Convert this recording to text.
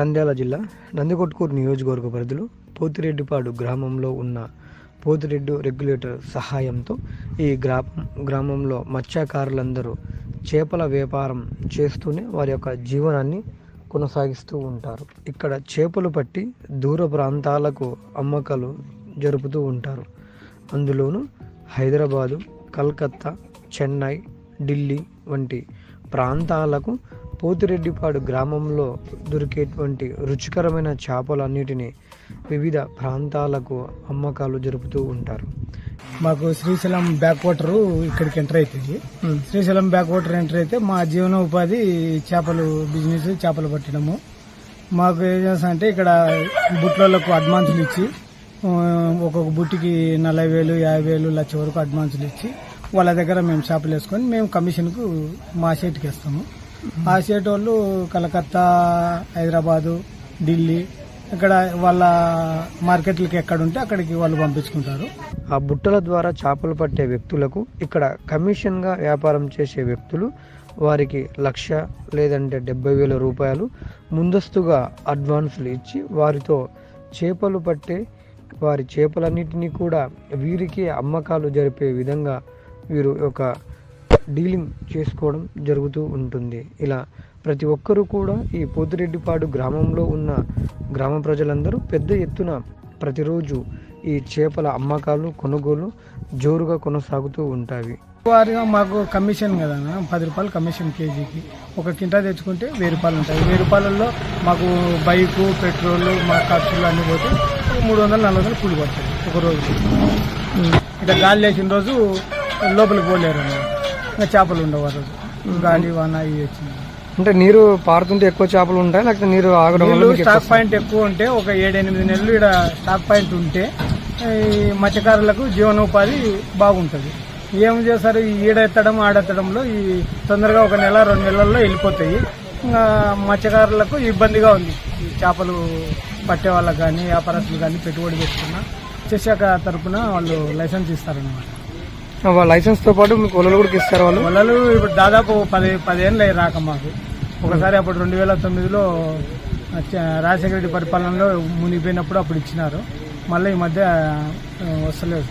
నంద్యాల జిల్లా నందికొట్కూరు నియోజకవర్గ పరిధిలో పోతిరెడ్డిపాడు గ్రామంలో ఉన్న పోతిరెడ్డి రెగ్యులేటర్ సహాయంతో ఈ గ్రామం గ్రామంలో మత్స్యకారులందరూ చేపల వ్యాపారం చేస్తూనే వారి యొక్క జీవనాన్ని కొనసాగిస్తూ ఉంటారు. ఇక్కడ చేపలు పట్టి దూర ప్రాంతాలకు అమ్మకాలు జరుపుతూ ఉంటారు. అందులోనూ హైదరాబాదు కల్కత్తా చెన్నై ఢిల్లీ వంటి ప్రాంతాలకు పోతిరెడ్డిపాడు గ్రామంలో దొరికేటువంటి రుచికరమైన చేపలన్నిటినీ వివిధ ప్రాంతాలకు అమ్మకాలు జరుపుతూ ఉంటారు. మాకు శ్రీశైలం బ్యాక్ వాటర్ ఇక్కడికి ఎంటర్ అవుతుంది శ్రీశైలం బ్యాక్ వాటర్ ఎంటర్ అయితే మా జీవనోపాధి చేపలు బిజినెస్ చేపలు పట్టడము. మాకు ఏం చేస్తామంటే ఇక్కడ బుట్లకు అడ్వాన్సులు ఇచ్చి ఒక్కొక్క బుట్టికి నలభై వేలు యాభై వేలు లక్ష వరకు అడ్వాన్సులు ఇచ్చి వాళ్ళ దగ్గర మేము చేపలు వేసుకొని మేము కమిషన్కు మా షేట్కి ఇస్తాము ఆసేటోళ్ళు కలకత్తా హైదరాబాదు ఢిల్లీ ఇక్కడ వాళ్ళ మార్కెట్లకి ఎక్కడ ఉంటే అక్కడికి వాళ్ళు పంపించుకుంటారు. ఆ బుట్టల ద్వారా చేపలు పట్టే వ్యక్తులకు ఇక్కడ కమిషన్గా వ్యాపారం చేసే వ్యక్తులు వారికి లక్ష లేదంటే డెబ్బై వేల రూపాయలు ముందస్తుగా అడ్వాన్సులు ఇచ్చి వారితో చేపలు పట్టే వారి చేపలన్నిటినీ కూడా వీరికి అమ్మకాలు జరిపే విధంగా వీరు ఒక డీలింగ్ చేసుకోవడం జరుగుతూ ఉంటుంది. ఇలా ప్రతి ఒక్కరూ కూడా ఈ పోతిరెడ్డిపాడు గ్రామంలో ఉన్న గ్రామ ప్రజలందరూ పెద్ద ఎత్తున ప్రతిరోజు ఈ చేపల అమ్మకాలు కొనుగోలు జోరుగా కొనసాగుతూ ఉంటాయి. వారిగా మాకు కమిషన్ కదా పది రూపాయలు కమిషన్ కేజీకి. ఒక కింటా తెచ్చుకుంటే వెయ్యి రూపాయలు ఉంటాయి. వెయ్యి రూపాయలలో మాకు బైకు పెట్రోల్ మా ఖర్చులు అన్ని పోతే మూడు వందలు నాలుగు వందలు కూలి పడుతుంది ఒక రోజు ఇక గాలి లేచిన రోజు లోపలికి పోలేరు అన్నమాట. ఇంకా చేపలు ఉండవు ఆ రోజు. గాలి వాన ఇవి వచ్చింది అంటే నీరు పారుతుంటే ఎక్కువ చేపలు ఉంటాయి? లేకపోతే నీరు ఆగడం వల్ల స్టాక్ పాయింట్ ఎక్కువ ఉంటే ఒక ఏడెనిమిది నెలలు ఇక్కడ స్టాక్ పాయింట్ ఉంటే ఈ మత్స్యకారులకు జీవనోపాధి బాగుంటుంది. ఏం చేస్తారు? ఈ ఈడెత్తడం ఆడెత్తడంలో ఈ తొందరగా ఒక నెల రెండు నెలల్లో వెళ్ళిపోతాయి. ఇంకా మత్స్యకారులకు ఇబ్బందిగా ఉంది. ఈ చేపలు పట్టే వాళ్ళకి కానీ వ్యాపారస్తులు కానీ పెట్టుబడి పెట్టుకున్న చేశాక తరపున వాళ్ళు లైసెన్స్ ఇస్తారన్నమాట. వాళ్ళ లైసెన్స్తో పాటు మీకు ఒలలు కూడా ఇస్తారు వాళ్ళు? వలలు ఇప్పుడు దాదాపు పది పదేళ్ళు అయ్యి రాక మాకు. ఒకసారి అప్పుడు రెండు వేల తొమ్మిదిలో రాజశేఖర రెడ్డి పరిపాలనలో మునిగిపోయినప్పుడు అప్పుడు ఇచ్చినారు. మళ్ళీ ఈ మధ్య వస్తలేదు.